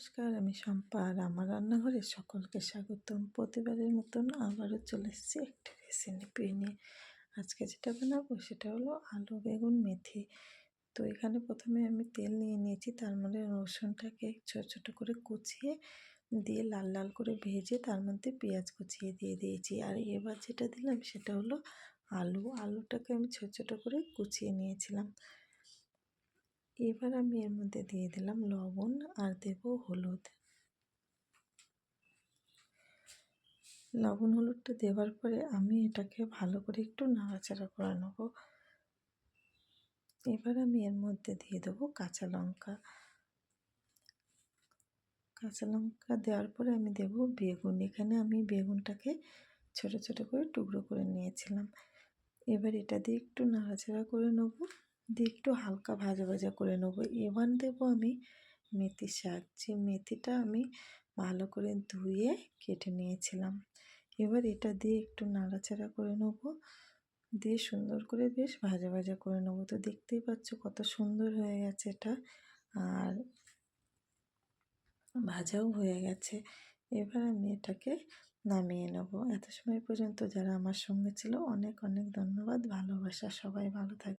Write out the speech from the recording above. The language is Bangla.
নমস্কার, আমি শম্পা আর আমার রান্নাঘরে সকলকে স্বাগতম। প্রতিবারের মতন আবারও চলে এসেছি একটা রেসিপি নিয়ে। আজকে যেটা বানাবো সেটা হলো আলু, বেগুন, মেথি। তো এখানে প্রথমে আমি তেল নিয়ে নিয়েছি, তার মধ্যে রসুনটাকে ছোটো ছোটো করে কুচিয়ে দিয়ে লাল লাল করে ভেজে তার মধ্যে পেঁয়াজ কুচিয়ে দিয়ে দিয়েছি। আর এবার যেটা দিলাম সেটা হলো আলু। আলুটাকে আমি ছোটো ছোটো করে কুচিয়ে নিয়েছিলাম। এবার আমি এর মধ্যে দিয়ে দিলাম লবণ আর দেব হলুদ। লবণ হলুদটা দেওয়ার পরে আমি এটাকে ভালো করে একটু নাড়াচাড়া করে নেব। এবার আমি এর মধ্যে দিয়ে দেবো কাঁচা লঙ্কা। কাঁচা লঙ্কা দেওয়ার পরে আমি দেব বেগুন। এখানে আমি বেগুনটাকে ছোট ছোট করে টুকরো করে নিয়েছিলাম। এবার এটা দিয়ে একটু নাড়াচাড়া করে নেব। দিয়ে একটু হালকা ভাজা ভাজা করে নেব। এবার দেবো আমি মেথি শাক। যে মেথিটা আমি ভালো করে ধুয়ে কেটে নিয়েছিলাম। এবার এটা দিয়ে একটু নাড়াচাড়া করে নেব। দিয়ে সুন্দর করে বেশ ভাজা ভাজা করে নেব। তো দেখতেই পাচ্ছ কত সুন্দর হয়ে গেছে এটা। আর ভাজাও হয়ে গেছে। এবার আমি এটাকে নামিয়ে নেব। এত সময় পর্যন্ত যারা আমার সঙ্গে ছিল, অনেক অনেক ধন্যবাদ। ভালোবাসা। সবাই ভালো থাকবে